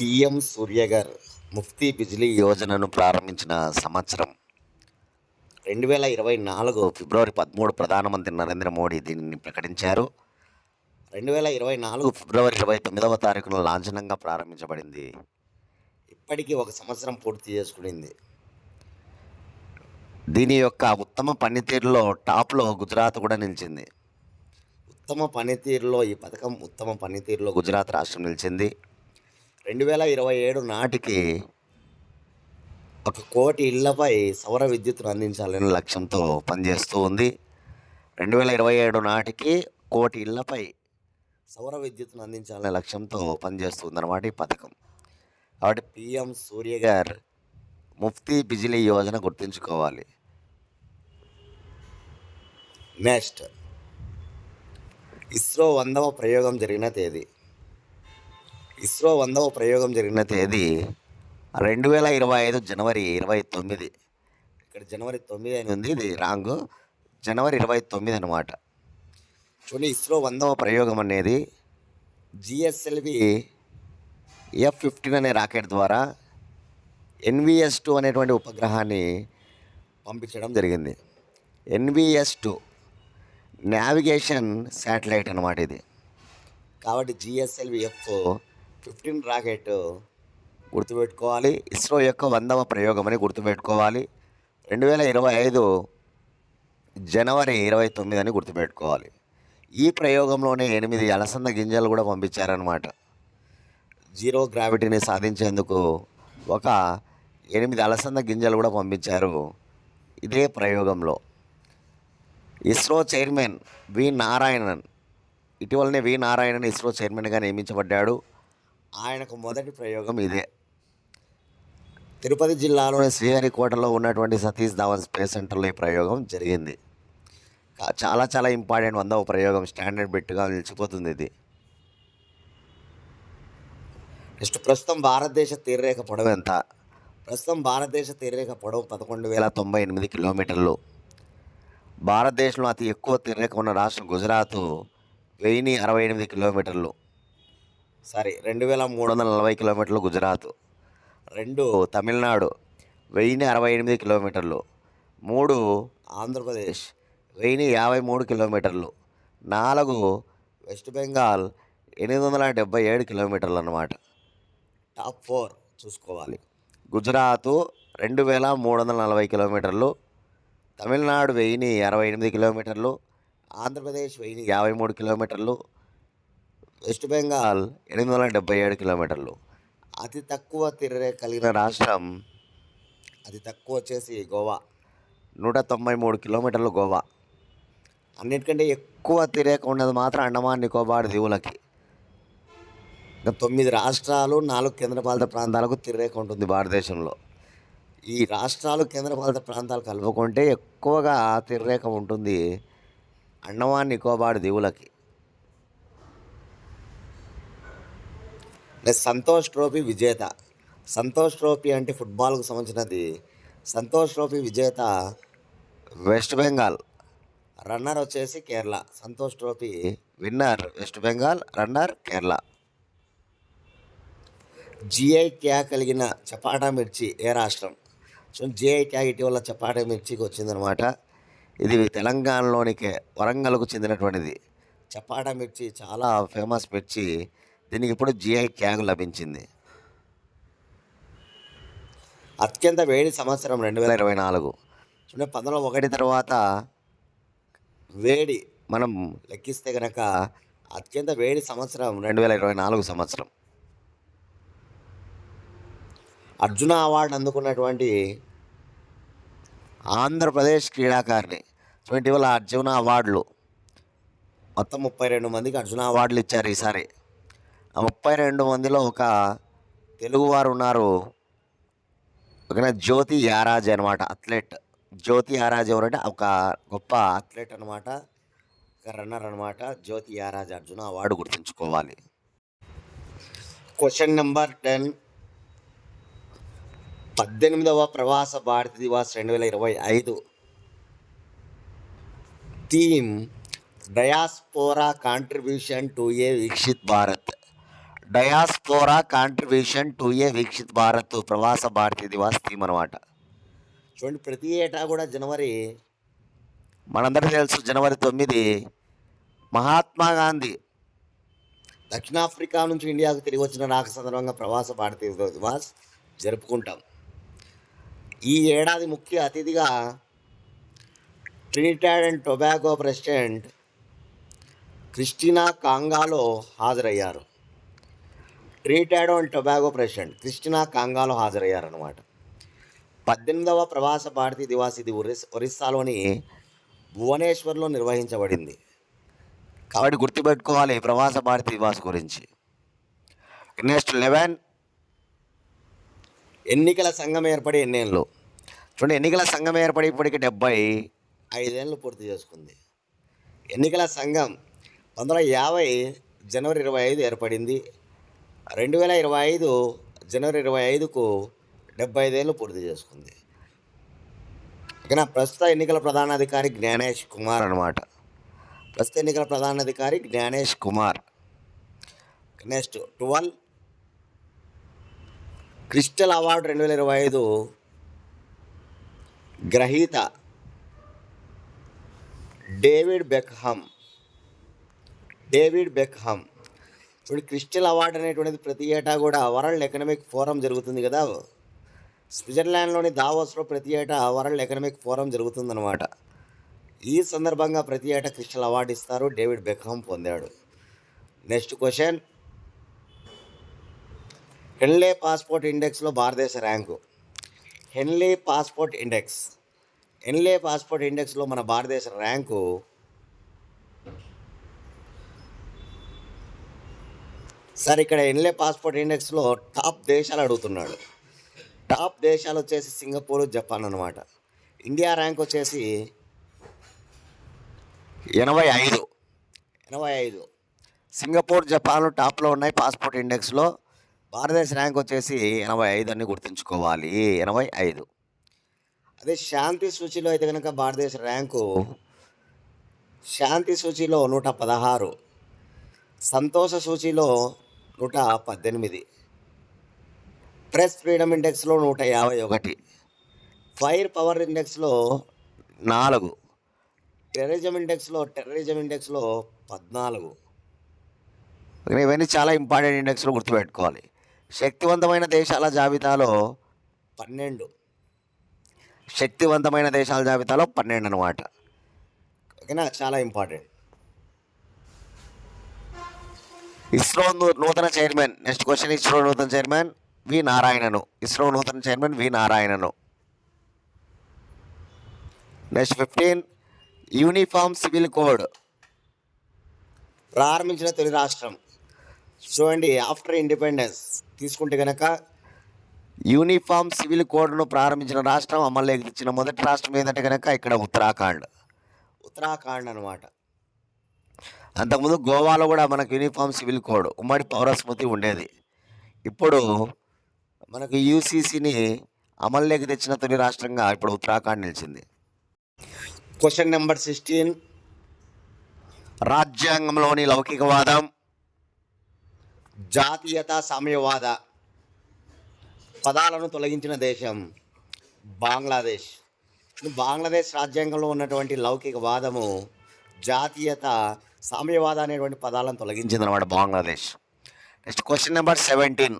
TM Surya Ghar Mufti Bijli యోజనను ప్రారంభించిన సంవత్సరం. రెండు వేల ఇరవై నాలుగు ఫిబ్రవరి పదమూడు ప్రధానమంత్రి నరేంద్ర మోడీ దీనిని ప్రకటించారు. రెండు వేల ఇరవై నాలుగు ఫిబ్రవరి ఇరవై తొమ్మిదవ తారీఖున లాంఛనంగా ప్రారంభించబడింది. ఇప్పటికీ ఒక సంవత్సరం పూర్తి చేసుకునింది. దీని యొక్క ఉత్తమ పనితీరులో టాప్లో గుజరాత్ కూడా నిలిచింది. ఉత్తమ పనితీరులో ఈ పథకం ఉత్తమ పనితీరులో గుజరాత్ రాష్ట్రం నిలిచింది. రెండు వేల ఇరవై ఏడు నాటికి ఒక కోటి ఇళ్ళపై సౌర విద్యుత్తును అందించాలనే లక్ష్యంతో పనిచేస్తూ ఉంది. రెండు వేల ఇరవై ఏడు నాటికి కోటి ఇళ్ళపై సౌర విద్యుత్ను అందించాలనే లక్ష్యంతో పనిచేస్తుందన్నమాట ఈ పథకం. కాబట్టి పిఎం సూర్య గారు ముఫ్తీ బిజిలీ యోజన గుర్తుంచుకోవాలి. నెక్స్ట్ ఇస్రో వందవ ప్రయోగం జరిగిన తేదీ. ఇస్రో వందవ ప్రయోగం జరిగిన తేదీ రెండు వేల ఇరవై ఐదు జనవరి ఇరవై తొమ్మిది. ఇక్కడ జనవరి తొమ్మిది అని ఉంది ఇది రాంగ్. జనవరి ఇరవై తొమ్మిది అనమాట చూడండి ఇస్రో వందవ ప్రయోగం అనేది జిఎస్ఎల్వి ఎఫ్ ఫిఫ్టీన్ అనే రాకెట్ ద్వారా ఎన్విఎస్ టూ అనేటువంటి ఉపగ్రహాన్ని పంపించడం జరిగింది. ఎన్విఎస్ టూ నావిగేషన్ శాటిలైట్ అన్నమాట ఇది. కాబట్టి జిఎస్ఎల్వి ఎఫ్ ఫిఫ్టీన్ రాకెట్ గుర్తుపెట్టుకోవాలి. ఇస్రో యొక్క వందవ ప్రయోగం అని గుర్తుపెట్టుకోవాలి. రెండు వేల ఇరవై ఐదు జనవరి ఇరవై తొమ్మిది అని గుర్తుపెట్టుకోవాలి. ఈ ప్రయోగంలోనే ఎనిమిది అలసంద గింజలు కూడా పంపించారనమాట జీరో గ్రావిటీని సాధించేందుకు ఒక ఎనిమిది అలసంద గింజలు కూడా పంపించారు ఇదే ప్రయోగంలో. ఇస్రో చైర్మన్ వి నారాయణన్ ఇటీవలనే వి నారాయణన్ ఇస్రో చైర్మన్గా నియమించబడ్డాడు. ఆయనకు మొదటి ప్రయోగం ఇదే. తిరుపతి జిల్లాలోని శ్రీహరికోటలో ఉన్నటువంటి సతీష్ ధావన్ స్పేస్ సెంటర్లో ఈ ప్రయోగం జరిగింది. చాలా చాలా ఇంపార్టెంట్ వంద ఓ ప్రయోగం స్టాండర్డ్ బిట్గా నిలిచిపోతుంది ఇది. నెక్స్ట్ ప్రస్తుతం భారతదేశ తీరరేఖ పొడవు ఎంత? ప్రస్తుతం భారతదేశ తీరరేఖ పొడవు పదకొండు వేల తొంభై ఎనిమిది కిలోమీటర్లు. భారతదేశంలో అతి ఎక్కువ తీరరేఖ ఉన్న రాష్ట్రం గుజరాత్ వెయ్యి అరవై ఎనిమిది కిలోమీటర్లు. సారీ రెండు వేల మూడు వందల నలభై కిలోమీటర్లు గుజరాత్ రెండు తమిళనాడు వెయ్యిన్ని అరవై ఎనిమిది కిలోమీటర్లు మూడు ఆంధ్రప్రదేశ్ వెయ్యిన్ని యాభై మూడు కిలోమీటర్లు నాలుగు వెస్ట్ బెంగాల్ ఎనిమిది వందల డెబ్బై ఏడు కిలోమీటర్లు అన్నమాట. టాప్ ఫోర్ చూసుకోవాలి. గుజరాత్ రెండు వేల మూడు వందల నలభై కిలోమీటర్లు తమిళనాడు వెయ్యిని అరవై ఎనిమిది కిలోమీటర్లు ఆంధ్రప్రదేశ్ వెయ్యిని యాభై మూడు కిలోమీటర్లు వెస్ట్ బెంగాల్ ఎనిమిది వందల డెబ్బై ఏడు కిలోమీటర్లు. అతి తక్కువ తిరరే కలిగిన రాష్ట్రం అతి తక్కువ వచ్చేసి గోవా. నూట తొంభై మూడు కిలోమీటర్లు గోవా. అన్నిటికంటే ఎక్కువ తిరేక ఉన్నది మాత్రం అండమాన్ నికోబార్ దీవులకి. ఇంకా తొమ్మిది రాష్ట్రాలు నాలుగు కేంద్రపాలిత ప్రాంతాలకు తిరగక ఉంటుంది భారతదేశంలో. ఈ రాష్ట్రాలు కేంద్రపాలిత ప్రాంతాలు కలుపుకుంటే ఎక్కువగా తిరగక ఉంటుంది అండమాన్ నికోబార్ దీవులకి. నెక్స్ట్ సంతోష్ ట్రోఫీ విజేత. సంతోష్ ట్రోఫీ అంటే ఫుట్బాల్కు సంబంధించినది. సంతోష్ ట్రోఫీ విజేత వెస్ట్ బెంగాల్. రన్నర్ వచ్చేసి Kerala. Santosh trophy winner West Bengal runner Kerala. GI tag కలిగిన చపాటా మిర్చి ఏ రాష్ట్రం? సో జిఐ ట్యాగ్ ఇటీవల చపాటా మిర్చికి వచ్చిందనమాట ఇది తెలంగాణలోనికి వరంగల్కు చెందినటువంటిది. చపాటా మిర్చి చాలా ఫేమస్ మిర్చి. దీనికి ఇప్పుడు జిఐ ట్యాగ్ లభించింది. అత్యంత వేడి సంవత్సరం రెండు వేల ఇరవై నాలుగు. చూడండి పంతొమ్మిది ఒకటి తర్వాత వేడి మనం లెక్కిస్తే కనుక అత్యంత వేడి సంవత్సరం రెండు వేల ఇరవై నాలుగు సంవత్సరం. అర్జున అవార్డు అందుకున్నటువంటి ఆంధ్రప్రదేశ్ క్రీడాకారిణి. సో ఇటీవల అర్జున అవార్డులు. మొత్తం ముప్పై రెండు మందికి అర్జున అవార్డులు ఇచ్చారు ఈసారి. ముప్పై రెండు మందిలో ఒక తెలుగువారు ఉన్నారు ఒక జ్యోతి యారాజ్ అనమాట అథ్లెట్. జ్యోతి యారాజ్ ఎవరంటే ఒక గొప్ప అథ్లెట్ అనమాట ఒక రన్నర్ అనమాట జ్యోతి యారాజ్ అర్జున అవార్డు గుర్తుంచుకోవాలి. Question number ten. పద్దెనిమిదవ ప్రవాస భారత దివాస్ రెండు వేల ఇరవై ఐదు. Theme diaspora contribution to a Viksit Bharat? Diaspora contribution to a Viksit Bharat Pravasi Bharatiya Divas theme అనమాట చూడండి ప్రతి ఏటా కూడా జనవరి మనందరికీ తెలుసు జనవరి తొమ్మిది మహాత్మా గాంధీ దక్షిణాఫ్రికా నుంచి ఇండియాకు తిరిగి వచ్చిన రాక సందర్భంగా ప్రవాస భారతీయ దివాస్ జరుపుకుంటాం. ఈ ఏడాది ముఖ్య అతిథిగా Trinidad and Tobago president Christina Kangaloo హాజరయ్యారు. Trinidad and Tobago president Christina Kangaloo హాజరయ్యారనమాట పద్దెనిమిదవ ప్రవాస భారతీయ దివాస్ ఇది ఒరిస్ ఒరిస్సాలోని భువనేశ్వర్లో నిర్వహించబడింది. కాబట్టి గుర్తుపెట్టుకోవాలి ప్రవాస భారతీయ దివాస్ గురించి. Next eleven. ఎన్నికల సంఘం ఏర్పడి ఎన్నేళ్ళు? చూడండి ఎన్నికల సంఘం ఏర్పడి ఇప్పటికి డెబ్బై ఐదేళ్ళు పూర్తి చేసుకుంది. ఎన్నికల సంఘం పంతొమ్మిది వందల యాభై జనవరి ఇరవై ఐదు ఏర్పడింది. రెండు వేల ఇరవై ఐదు జనవరి ఇరవై ఐదుకు డెబ్బై ఐదేళ్ళు పూర్తి చేసుకుంది. ఇక ప్రస్తుత ఎన్నికల ప్రధానాధికారి జ్ఞానేష్ కుమార్ అనమాట ప్రస్తుత ఎన్నికల ప్రధానాధికారి Gyanesh Kumar. Next twelve. Crystal award రెండు వేల ఇరవై ఐదు గ్రహీత డేవిడ్ బెక్హమ్. డేవిడ్ బెక్హమ్. ఇప్పుడు క్రిస్టల్ అవార్డు అనేటువంటిది ప్రతి ఏటా కూడా వరల్డ్ ఎకనామిక్ ఫోరం జరుగుతుంది కదా. స్విట్జర్లాండ్లోని దావోస్లో ప్రతి ఏటా వరల్డ్ ఎకనామిక్ ఫోరం జరుగుతుందన్నమాట. ఈ సందర్భంగా ప్రతి ఏటా క్రిస్టల్ అవార్డు ఇస్తారు. డేవిడ్ బెక్హమ్ పొందాడు. Next question. హెన్లే పాస్పోర్ట్ ఇండెక్స్లో భారతదేశ rank. Henley passport index. Henley passport ఇండెక్స్లో మన భారతదేశ ర్యాంకు సార్ ఇక్కడ హెన్లే పాస్పోర్ట్ ఇండెక్స్లో టాప్ దేశాలు అడుగుతున్నాడు. టాప్ దేశాలు వచ్చేసి సింగపూర్ జపాన్ అనమాట ఇండియా ర్యాంక్ వచ్చేసి ఎనభై ఐదు. ఎనభై ఐదు. సింగపూర్ జపాన్ టాప్లో ఉన్నాయి పాస్పోర్ట్ ఇండెక్స్లో. భారతదేశ ర్యాంక్ వచ్చేసి ఎనభై ఐదు అని గుర్తుంచుకోవాలి. ఎనభై ఐదు. అదే శాంతి సూచిలో అయితే కనుక భారతదేశ ర్యాంకు శాంతి సూచిలో నూట పదహారు. సంతోష సూచిలో నూట పద్దెనిమిది. ప్రెస్ ఫ్రీడమ్ ఇండెక్స్లో నూట యాభై ఒకటి. ఫైర్ పవర్ ఇండెక్స్లో నాలుగు. టెర్రరిజం ఇండెక్స్లో టెర్రరిజం ఇండెక్స్లో పద్నాలుగు. ఇవన్నీ చాలా ఇంపార్టెంట్ ఇండెక్స్లో గుర్తుపెట్టుకోవాలి. శక్తివంతమైన దేశాల జాబితాలో పన్నెండు. శక్తివంతమైన దేశాల జాబితాలో పన్నెండు అనమాట ఓకేనా? చాలా ఇంపార్టెంట్. ఇస్రో నూతన చైర్మన్. నెక్స్ట్ క్వశ్చన్ ఇస్రో నూతన చైర్మన్ వి నారాయణను. ఇస్రో నూతన chairman V నారాయణను. Next fifteen uniform civil code. ప్రారంభించిన తొలి రాష్ట్రం. చూడండి ఆఫ్టర్ ఇండిపెండెన్స్ తీసుకుంటే కనుక యూనిఫామ్ సివిల్ కోడ్ను ప్రారంభించిన రాష్ట్రం అమల్లోకి తెచ్చిన మొదటి రాష్ట్రం ఏంటంటే కనుక ఇక్కడ ఉత్తరాఖండ్. ఉత్తరాఖండ్ అనమాట అంతకుముందు గోవాలో కూడా మనకు యూనిఫామ్ సివిల్ కోడ్ ఉమ్మడి పౌరస్మృతి ఉండేది. ఇప్పుడు మనకు యూసీసీని అమల్లోకి తెచ్చిన తొలి రాష్ట్రంగా ఇప్పుడు ఉత్తరాఖండ్ నిలిచింది. క్వశ్చన్ నెంబర్ సిక్స్టీన్ రాజ్యాంగంలోని లౌకికవాదం జాతీయత సామ్యవాద పదాలను తొలగించిన దేశం బంగ్లాదేశ్. బంగ్లాదేశ్ రాజ్యాంగంలో ఉన్నటువంటి లౌకికవాదము జాతీయత సామ్యవాద అనేటువంటి పదాలను తొలగించింది అనమాట Bangladesh. Next question number seventeen.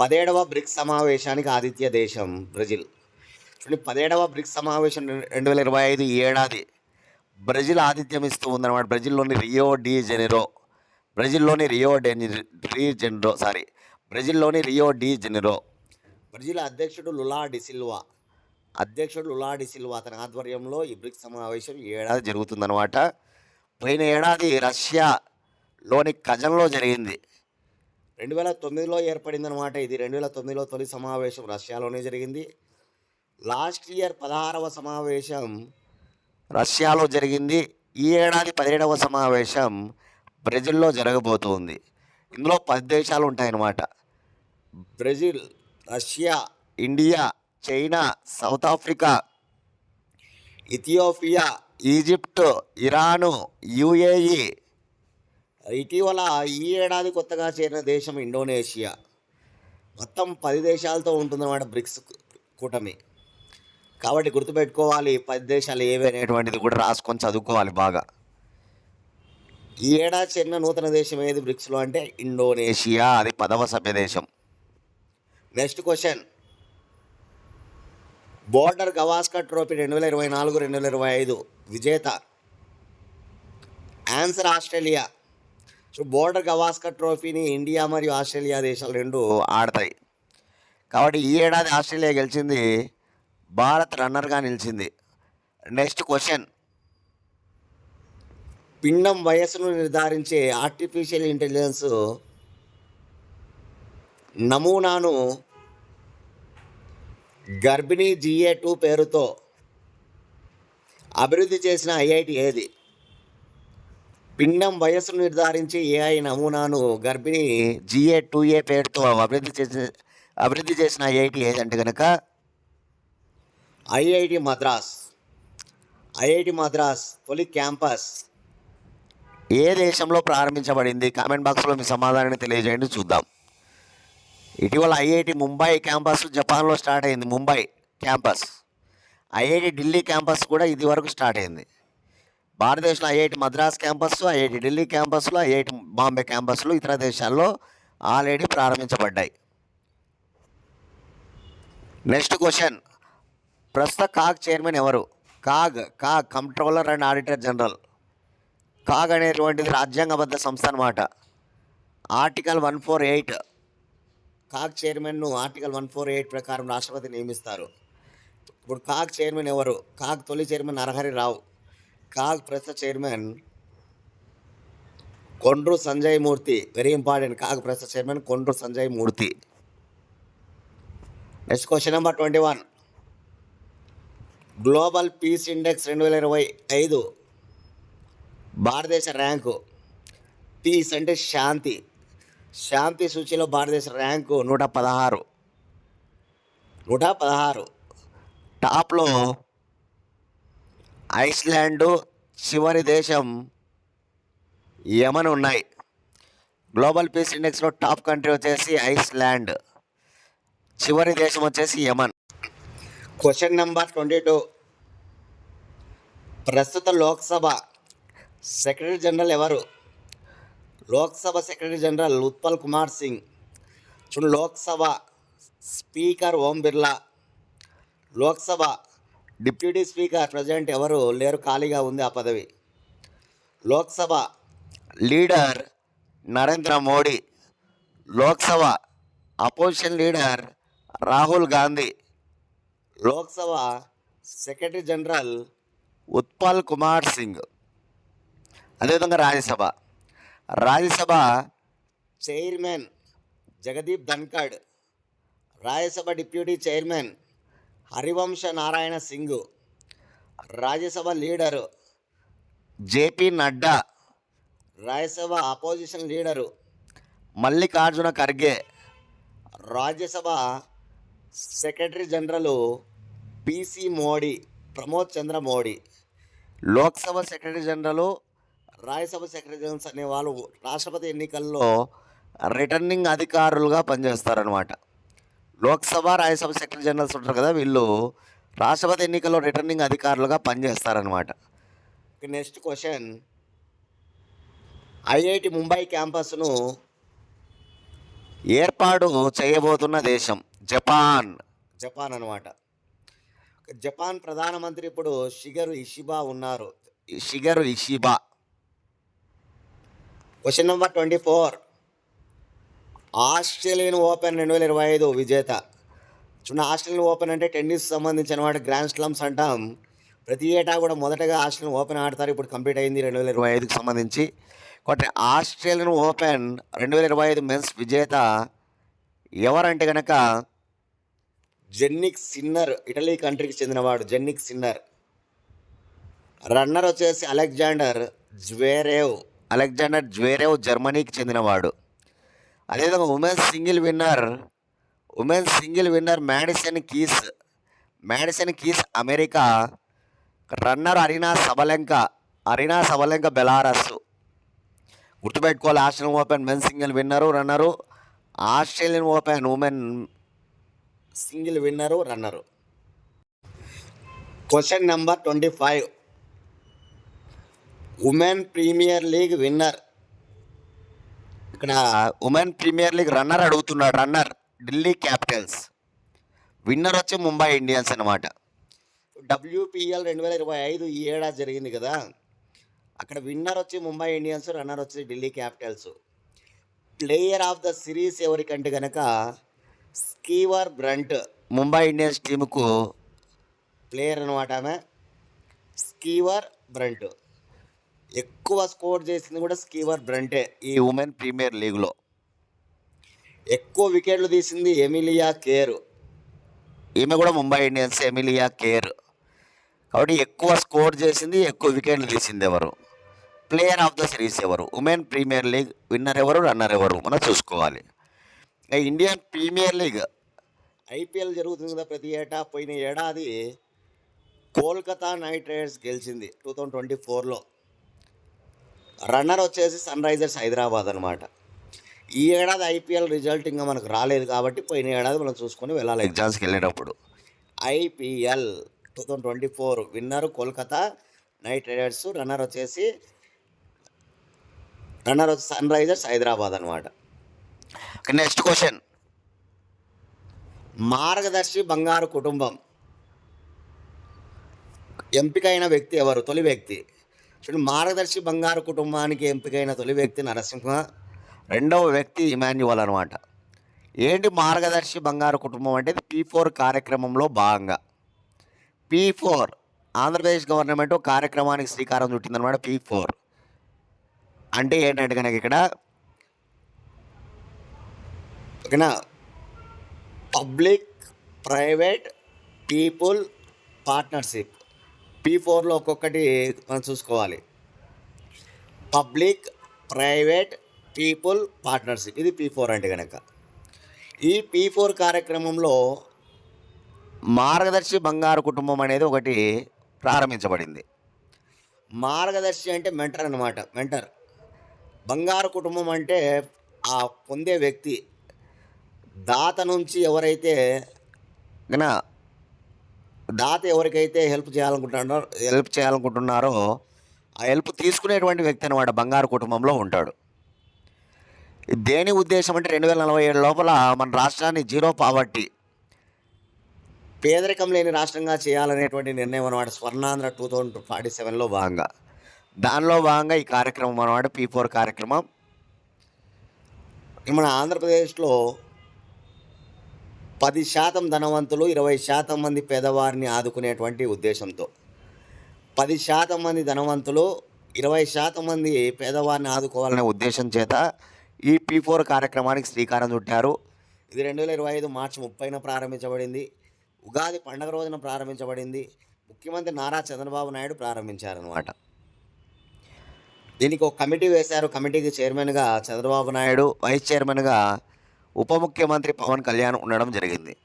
పదేడవ BRICS సమావేశానికి ఆతిథ్య దేశం బ్రెజిల్. చూడండి పదేడవ బ్రిక్స్ సమావేశం రెండు వేల ఇరవై ఐదు ఈ ఏడాది బ్రెజిల్ ఆతిథ్యం ఇస్తూ ఉందన్నమాట. బ్రెజిల్లోని రియో డి జెనిరో బ్రెజిల్లోని రియో డెని రీ జెనిరో సారీ బ్రెజిల్లోని రియో డి జెనిరో. బ్రెజిల్ అధ్యక్షుడు లులా డిసిల్వా అధ్యక్షుడు లులా డిసిల్వా అతని ఆధ్వర్యంలో ఈ బ్రిక్స్ సమావేశం ఏడాది జరుగుతుందన్నమాట. పోయిన ఏడాది రష్యాలోని కజన్లో జరిగింది. రెండు వేల తొమ్మిదిలో ఏర్పడిందనమాట ఇది. రెండు వేల తొమ్మిదిలో తొలి సమావేశం రష్యాలోనే జరిగింది. లాస్ట్ ఇయర్ పదహారవ సమావేశం రష్యాలో జరిగింది. ఈ ఏడాది పదిహేడవ సమావేశం బ్రెజిల్లో జరగబోతుంది. ఇందులో పది దేశాలు ఉంటాయన్నమాట. Brazil Russia India China South Africa Ethiopia Egypt Iran UAE. ఇటీవల ఈ ఏడాది కొత్తగా చేరిన దేశం ఇండోనేషియా. మొత్తం పది దేశాలతో ఉంటుందన్నమాట బ్రిక్స్ కూటమి. కాబట్టి గుర్తుపెట్టుకోవాలి పది దేశాలు ఏవి అనేటువంటిది కూడా రాసుకొని చదువుకోవాలి బాగా. ఈ ఏడాది చిన్న నూతన దేశం ఏది బ్రిక్స్లో అంటే ఇండోనేషియా అది పదవ సభ్య దేశం. Next question. Border Gavaskar trophy రెండు వేల ఇరవై నాలుగు రెండు వేల ఇరవై ఐదు విజేత. Answer Australia. So Border Gavaskar ట్రోఫీని India మరియు ఆస్ట్రేలియా దేశాలు రెండు ఆడతాయి. కాబట్టి ఈ ఏడాది ఆస్ట్రేలియా గెలిచింది భారత్ రన్నర్గా నిలిచింది. Next question. పిండం వయస్సును నిర్ధారించే ఆర్టిఫిషియల్ ఇంటెలిజెన్స్ నమూనాను గర్భిణీ జిఏ టూ పేరుతో అభివృద్ధి చేసిన ఐఐటి ఏది? పిండం వయస్సును నిర్ధారించి ఏఐ నమూనాను గర్భిణీ జిఏ టూ ఏ పేరుతో అభివృద్ధి చేసిన అభివృద్ధి చేసిన ఐఐటి ఏదంటే కనుక ఐఐటి మద్రాస్. ఐఐటి మద్రాస్ తొలి క్యాంపస్ ఏ దేశంలో ప్రారంభించబడింది? కామెంట్ బాక్స్లో మీ సమాధానాన్ని తెలియజేయండి చూద్దాం. ఇటీవల ఐఐటి ముంబై క్యాంపస్ జపాన్లో స్టార్ట్ అయింది Mumbai campus. IIT Delhi campus కూడా ఇది వరకు స్టార్ట్ అయింది. భారతదేశంలో IIT Madras campus IIT Delhi క్యాంపస్లు IIT Bombay క్యాంపస్లు ఇతర దేశాల్లో ఆల్రెడీ ప్రారంభించబడ్డాయి. Next question. ప్రస్తుత కాగ్ చైర్మన్ ఎవరు? CAG CAG controller and auditor general. CAG అనేటువంటిది రాజ్యాంగబద్ధ సంస్థ అనమాట article one four eight CAG చైర్మన్ను article one four eight ప్రకారం రాష్ట్రపతి నియమిస్తారు. ఇప్పుడు కాక్ చైర్మన్ ఎవరు? కాక్ తొలి చైర్మన్ నరహరి రావు. కాక్ ప్రస్తుత chairman Kondru Sanjay Murthy. Very important. CAG ప్రస్తుత chairman Kondru Sanjay Murthy. Next question number twenty one. Global peace index రెండు వేల ఇరవై ఐదు. భారతదేశ ర్యాంకు. పీస్ అంటే శాంతి. శాంతి సూచిలో భారతదేశ ర్యాంకు నూట పదహారు. నూట పదహారు. టాప్లో ఐస్లాండు చివరి దేశం యమన్ ఉన్నాయి గ్లోబల్ పీస్ ఇండెక్స్లో టాప్ కంట్రీ వచ్చేసి ఐస్లాండ్. చివరి దేశం వచ్చేసి Yemen. Question number twenty two. ప్రస్తుత లోక్సభ సెక్రటరీ జనరల్ ఎవరు? లోక్సభ సెక్రటరీ జనరల్ ఉత్పల్ కుమార్ సింగ్ చూడు Lok Sabha speaker Om Birla Lok Sabha deputy speaker present ఎవరు లేరు ఖాళీగా ఉంది ఆ పదవి. Lok Sabha leader Narendra Modi Lok Sabha opposition leader Rahul Gandhi Lok Sabha secretary general Utpal Kumar Singh అదేవిధంగా Rajya Sabha. Rajya Sabha chairman Jagdeep Dhankhar Rajya Sabha deputy chairman Harivansh Narayan Singh Rajya Sabha leader JP Nadda Rajya Sabha opposition leader Mallikarjun Kharge Rajya Sabha secretary general PC Mody Pramod Chandra Mody Lok Sabha secretary general Rajya Sabha secretary generals అనే వాళ్ళు రాష్ట్రపతి ఎన్నికల్లో returning అధికారులుగా పనిచేస్తారనమాట Lok Sabha Rajya Sabha secretary generals ఉంటారు కదా వీళ్ళు రాష్ట్రపతి ఎన్నికల్లో రిటర్నింగ్ అధికారులుగా పనిచేస్తారనమాట నెక్స్ట్ క్వశ్చన్. ఐఐటి ముంబై క్యాంపస్ను ఏర్పాటు చేయబోతున్న దేశం జపాన్. జపాన్ అనమాట జపాన్ ప్రధానమంత్రి ఇప్పుడు షిగరు ఇషిబా ఉన్నారు. Shigeru Ishiba. Question number twenty four Australian Open రెండు వేల ఇరవై ఐదు విజేత. చూడండి ఆస్ట్రేలియన్ ఓపెన్ అంటే టెన్నిస్ సంబంధించిన వాటి గ్రాండ్ స్లమ్స్ అంటాం. ప్రతి ఏటా కూడా మొదటగా ఆస్ట్రేలియన్ ఓపెన్ ఆడతారు. ఇప్పుడు కంప్లీట్ అయింది రెండు వేల ఇరవై ఐదుకి సంబంధించి. కాబట్టి ఆస్ట్రేలియన్ ఓపెన్ రెండు వేల ఇరవై ఐదు మెన్స్ విజేత ఎవరంటే కనుక జెన్నిక్ సిన్నర్ ఇటలీ కంట్రీకి చెందినవాడు జెన్నిక్ సిన్నర్. రన్నర్ వచ్చేసి అలెగ్జాండర్ జ్వేరేవ్. అలెగ్జాండర్ జ్వేరేవ్ జర్మనీకి చెందినవాడు. అదేవిధంగా women's single winner women's single winner Madison Keys Madison Keys America runner Aryna Sabalenka Aryna Sabalenka Belarus. గుర్తుపెట్టుకోవాలి Australian Open men single winner runner. Australian Open women single winner runner. Question number twenty five. Women premier league winner. ఇక్కడ women premier league runner అడుగుతున్నాడు runner. Delhi Capitals. Winner వచ్చి Mumbai Indians అనమాట WPL రెండు వేల ఇరవై ఐదు ఈ ఏడాది జరిగింది కదా. అక్కడ విన్నర్ వచ్చి ముంబై ఇండియన్స్ రన్నర్ వచ్చి Delhi Capitals. Player of the series ఎవరికంటే కనుక స్కీవర్ బ్రంట్. ముంబై ఇండియన్స్ టీముకు ప్లేయర్ అనమాట ఆమె. Sciver brunt. ఎక్కువ స్కోర్ చేసింది కూడా స్కీవర్ బ్రంటే ఈ ఉమెన్ ప్రీమియర్ లీగ్లో. ఎక్కువ వికెట్లు తీసింది ఎమిలియా కేర్. ఈమె కూడా ముంబై ఇండియన్స్ ఎమిలియా కేర్. కాబట్టి ఎక్కువ స్కోర్ చేసింది ఎక్కువ వికెట్లు తీసింది ఎవరు? ప్లేయర్ ఆఫ్ ద సిరీస్ ఎవరు? ఉమెన్ ప్రీమియర్ లీగ్ విన్నర్ ఎవరు రన్నర్ ఎవరు? మనం చూసుకోవాలి. Indian premier league. ఐపీఎల్ జరుగుతుంది కదా ప్రతి ఏటా పోయిన ఏడాది కోల్కతా నైట్ రైడర్స్ గెలిచింది. టూ థౌజండ్ ట్వంటీ ఫోర్లో. రన్నర్ వచ్చేసి సన్ రైజర్స్ హైదరాబాద్ అనమాట ఈ ఏడాది ఐపీఎల్ రిజల్ట్ ఇంకా మనకు రాలేదు కాబట్టి పోయిన ఏడాది మనం చూసుకొని వెళ్ళాలి. ఎగ్జామ్స్కి వెళ్ళేటప్పుడు. IPL two thousand twenty four winner Kolkata Knight Riders runner వచ్చేసి రన్నర్ వచ్చి సన్ రైజర్స్ హైదరాబాద్ అనమాట నెక్స్ట్ క్వశ్చన్ మార్గదర్శి బంగారు కుటుంబం. ఎంపికైన వ్యక్తి ఎవరు? తొలి వ్యక్తి. చూడండి మార్గదర్శి బంగారు కుటుంబానికి ఎంపికైన తొలి వ్యక్తి నరసింహ రెండవ వ్యక్తి ఇమాన్యువల్ అనమాట ఏంటి మార్గదర్శి బంగారు కుటుంబం అంటే ఇది? పీ ఫోర్ కార్యక్రమంలో భాగంగా. పీ ఫోర్ ఆంధ్రప్రదేశ్ గవర్నమెంట్ కార్యక్రమానికి శ్రీకారం చుట్టిందనమాట పీ ఫోర్. అంటే ఏంటంటే కనుక ఇక్కడ ఓకేనా? Public private people partnership. P ఫోర్లో ఒక్కొక్కటి మనం చూసుకోవాలి. పబ్లిక్ ప్రైవేట్ పీపుల్ పార్ట్నర్షిప్ ఇది పీ ఫోర్ అంటే కనుక ఈ పీ ఫోర్ కార్యక్రమంలో మార్గదర్శి బంగారు కుటుంబం అనేది ఒకటి ప్రారంభించబడింది. మార్గదర్శి అంటే మెంటర్ అనమాట మెంటర్. బంగారు కుటుంబం అంటే ఆ పొందే వ్యక్తి. దాత నుంచి ఎవరైతే దాత ఎవరికైతే హెల్ప్ చేయాలనుకుంటున్నారో హెల్ప్ చేయాలనుకుంటున్నారో ఆ హెల్ప్ తీసుకునేటువంటి వ్యక్తి అనమాట బంగారు కుటుంబంలో ఉంటాడు. దేని ఉద్దేశం అంటే రెండు వేల నలభై ఏడు లోపల మన రాష్ట్రాన్ని జీరో పావర్టీ పేదరికం లేని రాష్ట్రంగా చేయాలనేటువంటి నిర్ణయం అనమాట స్వర్ణాంధ్ర టూ థౌజండ్ ఫార్టీ సెవెన్లో భాగంగా. దానిలో భాగంగా ఈ కార్యక్రమం అనమాట పీ ఫోర్ కార్యక్రమం. మన ఆంధ్రప్రదేశ్లో పది శాతం ధనవంతులు ఇరవై శాతం మంది పేదవారిని ఆదుకునేటువంటి ఉద్దేశంతో. పది శాతం మంది ధనవంతులు ఇరవై శాతం మంది పేదవారిని ఆదుకోవాలనే ఉద్దేశం చేత ఈ పీ ఫోర్ కార్యక్రమానికి శ్రీకారం చుట్టారు. ఇది రెండు వేల ఇరవై ఐదు మార్చి ముప్పైన ప్రారంభించబడింది. ఉగాది పండగ రోజున ప్రారంభించబడింది. ముఖ్యమంత్రి నారా చంద్రబాబు నాయుడు ప్రారంభించారనమాట దీనికి ఒక కమిటీ వేశారు. కమిటీకి చైర్మన్గా చంద్రబాబు నాయుడు వైస్ చైర్మన్గా ఉప ముఖ్యమంత్రి పవన్ కళ్యాణ్ ఉండడం జరిగింది.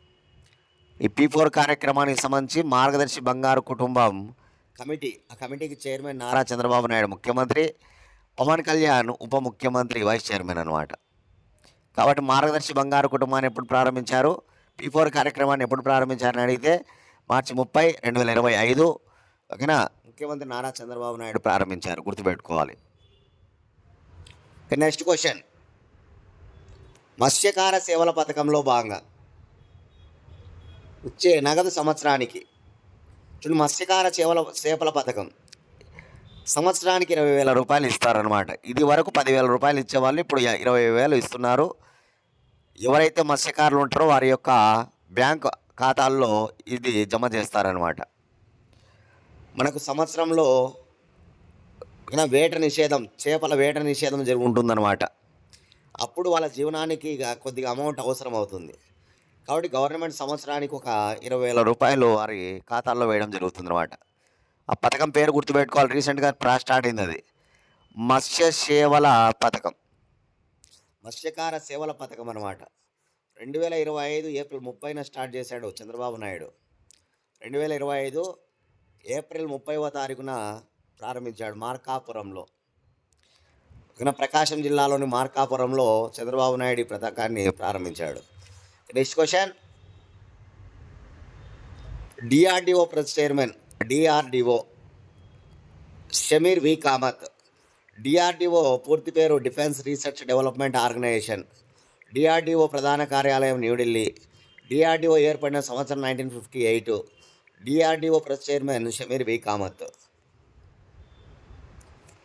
ఈ పీ ఫోర్ కార్యక్రమానికి సంబంధించి మార్గదర్శి బంగారు కుటుంబం కమిటీ ఆ కమిటీకి చైర్మన్ నారా చంద్రబాబు నాయుడు ముఖ్యమంత్రి పవన్ కళ్యాణ్ ఉప ముఖ్యమంత్రి వైస్ చైర్మన్ అనమాట కాబట్టి మార్గదర్శి బంగారు కుటుంబాన్ని ఎప్పుడు ప్రారంభించారు? పీ ఫోర్ కార్యక్రమాన్ని ఎప్పుడు ప్రారంభించారని అడిగితే మార్చి ముప్పై రెండు వేల ఇరవై ఐదు ఓకేనా? ముఖ్యమంత్రి నారా చంద్రబాబు నాయుడు ప్రారంభించారు. గుర్తుపెట్టుకోవాలి. Next question. మత్స్యకార సేవల పథకంలో భాగంగా వచ్చే నగదు సంవత్సరానికి చూడండి మత్స్యకార సేవల చేపల పథకం సంవత్సరానికి ఇరవై వేల రూపాయలు ఇస్తారనమాట ఇది వరకు పదివేల రూపాయలు ఇచ్చేవాళ్ళు ఇప్పుడు ఇరవై వేలు ఇస్తున్నారు. ఎవరైతే మత్స్యకారులు ఉంటారో వారి యొక్క బ్యాంక్ ఖాతాల్లో ఇది జమ చేస్తారనమాట మనకు సంవత్సరంలో వేట నిషేధం చేపల వేట నిషేధం జరిగి ఉంటుందన్నమాట అప్పుడు వాళ్ళ జీవనానికి ఇక కొద్దిగా అమౌంట్ అవసరం అవుతుంది కాబట్టి గవర్నమెంట్ సంవత్సరానికి ఒక ఇరవై వేల రూపాయలు వారి ఖాతాల్లో వేయడం జరుగుతుంది అనమాట ఆ పథకం పేరు గుర్తుపెట్టుకోవాలి. రీసెంట్గా ప్రా స్టార్ట్ అయింది అది. మత్స్య సేవల పథకం. మత్స్యకార సేవల పథకం అనమాట రెండు వేల ఇరవై ఐదు ఏప్రిల్ ముప్పైన స్టార్ట్ చేశాడు చంద్రబాబు నాయుడు. రెండు వేల ఇరవై ఐదు ఏప్రిల్ ముప్పైవ తారీఖున ప్రారంభించాడు మార్కాపురంలో. ఇక ప్రకాశం జిల్లాలోని మార్కాపురంలో చంద్రబాబు నాయుడు ఈ పథకాన్ని ప్రారంభించాడు. Next question DRDO press chairman DRDO Samir V Kamat DRDO పూర్తి పేరు defence research development organisation DRDO ప్రధాన కార్యాలయం న్యూఢిల్లీ డిఆర్డిఓ ఏర్పడిన సంవత్సరం nineteen fifty eight DRDO press chairman Samir V Kamat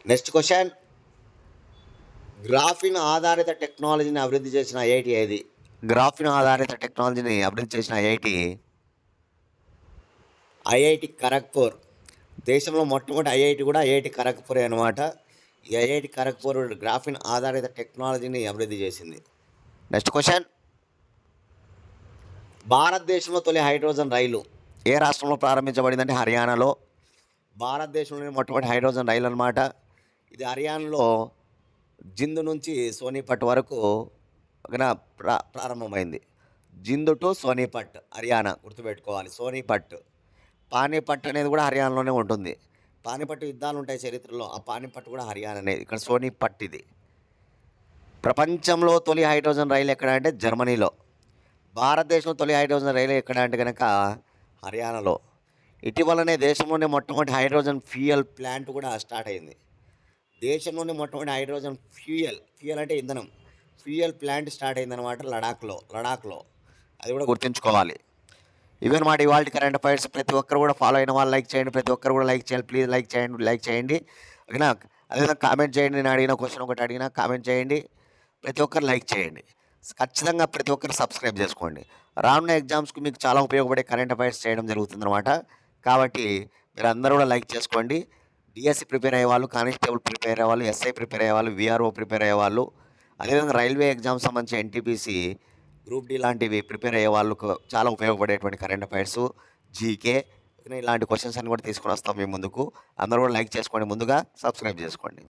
next question graphene ఆధారిత టెక్నాలజీని అభివృద్ధి చేసిన ఐఐటి ఏది? గ్రాఫిన్ ఆధారిత టెక్నాలజీని అభివృద్ధి చేసిన ఐఐటి? ఐఐటి ఖరగ్పూర్. దేశంలో మొట్టమొదటి ఐఐటి కూడా ఐఐటి ఖరగ్పూరే అనమాట ఈ ఐఐటి ఖరగ్పూర్ గ్రాఫిన్ ఆధారిత టెక్నాలజీని అభివృద్ధి చేసింది. Next question. భారతదేశంలో తొలి హైడ్రోజన్ రైలు. ఏ రాష్ట్రంలో ప్రారంభించబడిందంటే హర్యానాలో? భారతదేశంలోని మొట్టమొదటి హైడ్రోజన్ రైలు అనమాట ఇది హర్యానాలో జిందు నుంచి సోనీపట్ వరకు గన ప్రా ప్రారంభమైంది. జిందు టు సోనీపట్ హర్యానా గుర్తుపెట్టుకోవాలి. సోనీపట్ పానీపట్ అనేది కూడా హర్యానాలోనే ఉంటుంది. పానీపట్ యుద్ధాలు ఉంటాయి చరిత్రలో ఆ పానీపట్ కూడా హర్యానానే. ఇక్కడ సోనీపట్ ఇది. ప్రపంచంలో తొలి హైడ్రోజన్ రైలు ఎక్కడ అంటే జర్మనీలో. భారతదేశంలో తొలి హైడ్రోజన్ రైలు ఎక్కడ అంటే కనుక హర్యానాలో. ఇటీవలనే దేశంలోనే మొట్టమొదటి హైడ్రోజన్ ఫ్యూయల్ ప్లాంట్ కూడా స్టార్ట్ అయింది. దేశంలోనే మొట్టమొదటి హైడ్రోజన్ ఫ్యూయల్ ఫ్యూయల్ అంటే ఇంధనం. ఫ్యూయల్ ప్లాంట్ స్టార్ట్ అయిందనమాట లడాఖ్లో లడాఖ్లో అది కూడా గుర్తుంచుకోవాలి. ఇవన్నమాట ఇవాళ కరెంట్ అఫైర్స్ ప్రతి ఒక్కరు కూడా ఫాలో అయిన వాళ్ళు లైక్ చేయండి ప్రతి ఒక్కరు కూడా లైక్ చేయాలి ప్లీజ్ లైక్ చేయండి లైక్ చేయండి. ఓకేనా? అదేవిధంగా కామెంట్ చేయండి నేను అడిగిన క్వశ్చన్ ఒకటి అడిగినా కామెంట్ చేయండి ప్రతి ఒక్కరు లైక్ చేయండి. ఖచ్చితంగా ప్రతి ఒక్కరు సబ్స్క్రైబ్ చేసుకోండి. రానున్న ఎగ్జామ్స్కి మీకు చాలా ఉపయోగపడే కరెంట్ అఫైర్స్ చేయడం జరుగుతుందన్నమాట. కాబట్టి మీరు అందరూ కూడా లైక్ చేసుకోండి. డిఎస్సి ప్రిపేర్ అయ్యే వాళ్ళు కానిస్టేబుల్ ప్రిపేర్ అయ్యే వాళ్ళు ఎస్ఐ ప్రిపేర్ అయ్యే వాళ్ళు విఆర్ఓ ప్రిపేర్ అయ్యే వాళ్ళు అదేవిధంగా రైల్వే ఎగ్జామ్ సంబంధించి ఎన్టీపీసీ గ్రూప్ డి లాంటివి ప్రిపేర్ అయ్యే వాళ్ళకు చాలా ఉపయోగపడేటువంటి కరెంట్ అఫైర్స్ జీకే ఇలాంటి క్వశ్చన్స్ అన్ని కూడా తీసుకొని వస్తాం మీ ముందుకు. అందరూ కూడా లైక్ చేసుకోండి ముందుగా సబ్స్క్రైబ్ చేసుకోండి.